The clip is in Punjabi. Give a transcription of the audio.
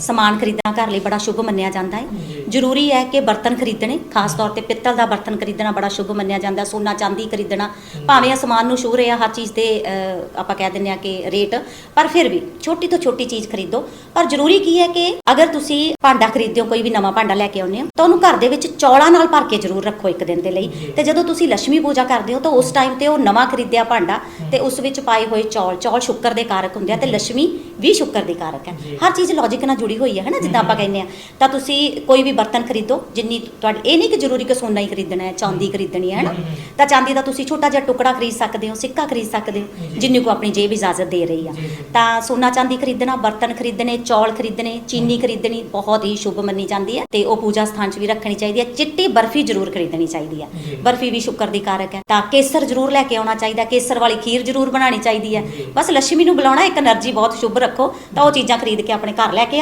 ਸਮਾਨ ਖਰੀਦਣਾ ਘਰ ਲਈ ਬੜਾ ਸ਼ੁਭ ਮੰਨਿਆ ਜਾਂਦਾ ਹੈ। ਜ਼ਰੂਰੀ ਹੈ ਕਿ ਬਰਤਨ ਖਰੀਦਣੇ ਖਾਸ ਤੌਰ ਤੇ ਪਿੱਤਲ ਦਾ ਬਰਤਨ ਖਰੀਦਣਾ ਬੜਾ ਸ਼ੁਭ ਮੰਨਿਆ ਜਾਂਦਾ ਸੋਨਾ ਚਾਂਦੀ ਖਰੀਦਣਾ ਭਾਵੇਂ ਇਹ ਸਮਾਨ ਨੂੰ ਸ਼ੂਰ ਰਿਹਾ ਹਰ ਚੀਜ਼ ਦੇ ਆਪਾਂ ਕਹਿ ਦਿੰਦੇ ਆ ਕਿ ਰੇਟ ਪਰ ਫਿਰ ਵੀ ਛੋਟੀ ਤੋਂ ਛੋਟੀ ਚੀਜ਼ ਖਰੀਦੋ। ਪਰ ਜ਼ਰੂਰੀ ਕੀ ਹੈ ਕਿ ਅਗਰ ਤੁਸੀਂ ਭਾਂਡਾ ਖਰੀਦਦੇ ਹੋ ਕੋਈ ਵੀ ਨਵਾਂ ਭਾਂਡਾ ਲੈ ਕੇ ਆਉਂਦੇ ਹੋ ਤਾਂ ਉਹਨੂੰ ਘਰ ਦੇ ਵਿੱਚ ਚੌਲਾਂ ਨਾਲ ਭਰ ਕੇ ਜ਼ਰੂਰ ਰੱਖੋ ਇੱਕ ਦਿਨ ਦੇ ਲਈ। ਤੇ ਜਦੋਂ ਤੁਸੀਂ ਲక్ష్ਮੀ ਪੂਜਾ ਕਰਦੇ ਹੋ ਤਾਂ ਉਸ ਟਾਈਮ ਤੇ ਉਹ ਨਵਾਂ ਖਰੀਦਿਆ ਭਾਂਡਾ ਤੇ ਉਸ ਵਿੱਚ ਪਾਏ ਹੋਏ ਚੌਲ ਚੌਲ ਸ਼ੁੱਕਰ ਦੇ ਕਾਰਕ ਹੁੰਦੇ ਆ ਤੇ ਲక్ష్ਮੀ ਵੀ ਸ਼ੁੱਕਰ ਦੇ ਕਾਰਕ ਹੈ। ਹਰ ਚੀਜ਼ ਲੌਜੀਕ ਨਾਲ ਜੁੜੀ ਹੋਈ ਹੈ ਹਨਾ ਜਿੱਦਾਂ ਆਪਾਂ ਕਹਿੰਦੇ ਆ ਤਾਂ ਤੁਸੀਂ ਕੋਈ ਵੀ ਬਰਤਨ ਖਰੀਦੋ ਜਿੰਨੀ ਤੁਹਾਡੀ ਇਹ ਨਹੀਂ ਕਿ ਜ਼ਰੂਰੀ ਕਿ ਸੋਨਾ ਹੀ ਖਰੀਦਣਾ ਹੈ ਚਾਂਦੀ ਖਰੀਦਣੀ ਹੈ ਹਨਾ। ਤਾਂ ਚਾਂਦੀ ਦਾ ਤੁਸੀਂ ਛੋਟਾ ਜਿਹਾ ਟੁਕੜਾ ਖਰੀਦ ਸਕਦੇ ਹੋ ਸਿੱਕਾ ਖਰੀਦ ਸਕਦੇ ਹੋ ਜਿੰਨੀ ਕੋ ਆਪਣੀ ਜੇਬ ਇਜਾਜ਼ਤ ਦੇ ਰਹੀ ਆ। ਤਾਂ ਸੋਨਾ ਚਾਂਦੀ ਖਰੀਦਣਾ ਬਰਤਨ ਖਰੀਦਣੇ ਚੌਲ ਖਰੀਦਣੇ ਚੀਨੀ ਖਰੀਦਣੀ ਬਹੁਤ ਹੀ ਸ਼ੁਭ ਮੰਨੀ ਜਾਂਦੀ ਹੈ। ਤੇ ਉਹ ਪੂਜਾ ਸਥਾਨ 'ਚ ਵੀ ਰੱਖਣੀ ਚਾਹੀਦੀ ਹੈ। ਚਿੱਟੀ ਬਰਫੀ ਜ਼ਰੂਰ ਖਰੀਦਣੀ ਚਾਹੀਦੀ ਹੈ। ਬਰਫੀ ਵੀ ਸ਼ੁਕਰ ਦੀ ਕਾਰਕ ਹੈ। ਤਾਂ ਕੇਸਰ ਜ਼ਰੂਰ ਲੈ ਕੇ ਆਉਣਾ ਚਾਹੀਦਾ ਕੇਸਰ ਵਾਲੀ ਖੀਰ ਜ਼ਰੂਰ ਬਣਾਣੀ ਚਾਹੀਦੀ ਹੈ। ਬਸ ਲక్ష్ਮੀ ਨੂੰ ਬੁਲਾਉਣਾ ਇੱਕ એનર્ਜੀ ਬਹੁਤ ਸ਼ੁਭ ਰੱਖੋ। ਤਾਂ ਉਹ ਚੀਜ਼ਾਂ ਖਰੀਦ ਕੇ ਆਪਣੇ ਘਰ ਲੈ ਕੇ